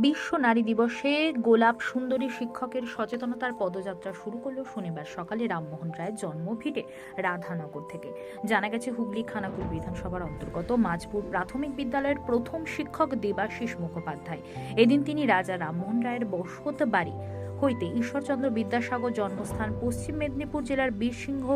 বিশ্ব নারী দিবসে গোলাপ সুন্দরী শিক্ষকের সচেতনতার পদযাত্রা শুরু করল শনিবার সকালে রামমোহন রায়ের জন্মভিটে রাধানগর থেকে। জানা গেছে, হুগলি খানাকুল বিধানসভার অন্তর্গত মাঝপুর প্রাথমিক বিদ্যালয়ের প্রথম শিক্ষক দেবাশিস মুখোপাধ্যায়। এদিন তিনি রাজা রামমোহন রায়ের বসত বাড়ি হইতে ঈশ্বরচন্দ্র বিদ্যাসাগর জন্মস্থান পশ্চিম মেদিনীপুর জেলার বীরসিংহ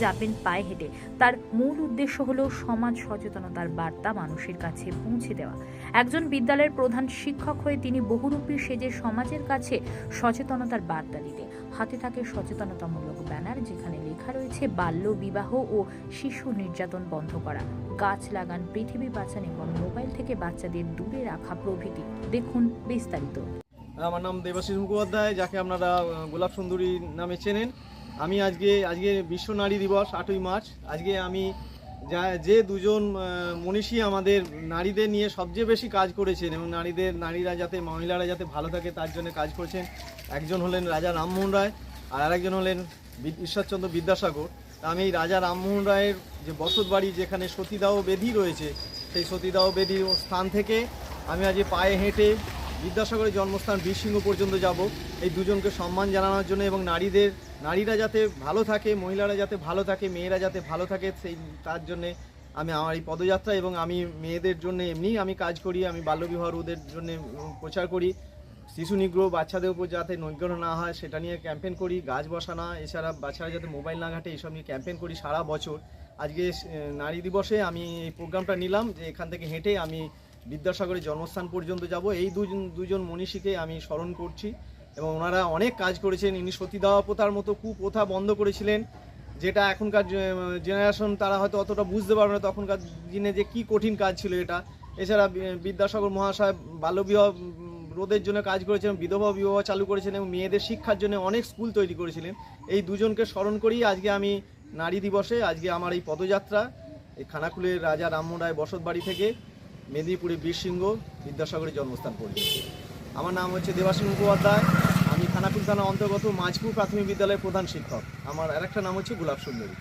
যাবেন পায়ে হেঁটে। তার মূল উদ্দেশ্য হল সমাজ সচেতনতার বার্তা মানুষের কাছে পৌঁছে দেওয়া। একজন বিদ্যালয়ের প্রধান শিক্ষক হয়ে তিনি বহুরূপী সেজে সমাজের কাছে সচেতনতার বার্তা দিতে হাতে থাকে সচেতনতামূলক ব্যানার যেখানে লেখা রয়েছে, বাল্য বিবাহ ও শিশু নির্যাতন বন্ধ করা। গাছ লাগান, পৃথিবী বাঁচান এবং মোবাইল থেকে বাচ্চাদের দূরে রাখা প্রভৃতি। দেখুন বিস্তারিত। আমার নাম দেবাশিস মুখোপাধ্যায়, যাকে আপনারা গোলাপ সুন্দরী নামে চেনেন। আমি আজকে আজকে বিশ্ব নারী দিবস, আটই মার্চ। আজকে আমি যা, যে দুজন মনীষী আমাদের নারীদের নিয়ে সবচেয়ে বেশি কাজ করেছেন, এবং নারীদের, নারীরা যাতে, মহিলারা যাতে ভালো থাকে, তার জন্য কাজ করেছেন, একজন হলেন রাজা রামমোহন রায়, আর আরেকজন হলেন ঈশ্বরচন্দ্র বিদ্যাসাগর। আমি এই রাজা রামমোহন রায়ের যে বসত বাড়ি, যেখানে সতীদাহ বেদি রয়েছে, সেই সতীদাহ বেদির স্থান থেকে আমি আজ পায়ে হেঁটে বিদ্যাসাগরের জন্মস্থান বীরসিংহ পর্যন্ত যাব। এই দুজনকে সম্মান জানানোর জন্য এবং নারীদের, নারীরা যাতে ভালো থাকে, মহিলারা যাতে ভালো থাকে, মেয়েরা যাতে ভালো থাকে, সেই, তার জন্যে আমি আমার এই পদযাত্রা এবং আমি মেয়েদের জন্য এমনিই আমি কাজ করি, আমি বাল্যবিবাহ রোধের জন্য প্রচার করি। শিশু নিগ্রহ, বাচ্চাদের উপর যাতে নৈগ্রহ না হয়, সেটা নিয়ে ক্যাম্পেন করি, গাছ বসানো, এছাড়া বাচ্চারা যাতে মোবাইল না ঘাটে এইসব নিয়ে ক্যাম্পেন করি সারা বছর। আজকে নারী দিবসে আমি এই প্রোগ্রামটা নিলাম যে এখান থেকে হেঁটে আমি বিদ্যাসাগরের জন্মস্থান পর্যন্ত যাব। এই দুজন দুজন মনীষীকে আমি স্মরণ করছি এবং ওনারা অনেক কাজ করেছেন। ইনি সতীদাহ প্রথার মতো কুপ্রথা বন্ধ করেছিলেন, যেটা এখনকার জেনারেশন তারা হয়তো অতটা বুঝতে পারবে না তখনকার দিনে যে কি কঠিন কাজ ছিল এটা। এছাড়া বিদ্যাসাগর মহাশয় বাল্যবিবাহ রোধের জন্য কাজ করেছেন, বিধবা বিবাহ চালু করেছেন এবং মেয়েদের শিক্ষার জন্য অনেক স্কুল তৈরি করেছিলেন। এই দুজনকে স্মরণ করেই আজকে আমি নারী দিবসে, আজকে আমার এই পদযাত্রা, এই খানাকুলের রাজা রামমোহন রায় বসত বাড়ি থেকে। মেদিনীপুরে বীরসিংহ বিদ্যাসাগরের জন্মস্থান পর্যন্ত আমার নাম হচ্ছে দেবাসী মুখোপাধ্যায়। আমি খানাকুল থানা অন্তর্গত মাঝপুর প্রাথমিক বিদ্যালয়ের প্রধান শিক্ষক। আমার আরেকটা নাম হচ্ছে গোলাপ সুন্দরী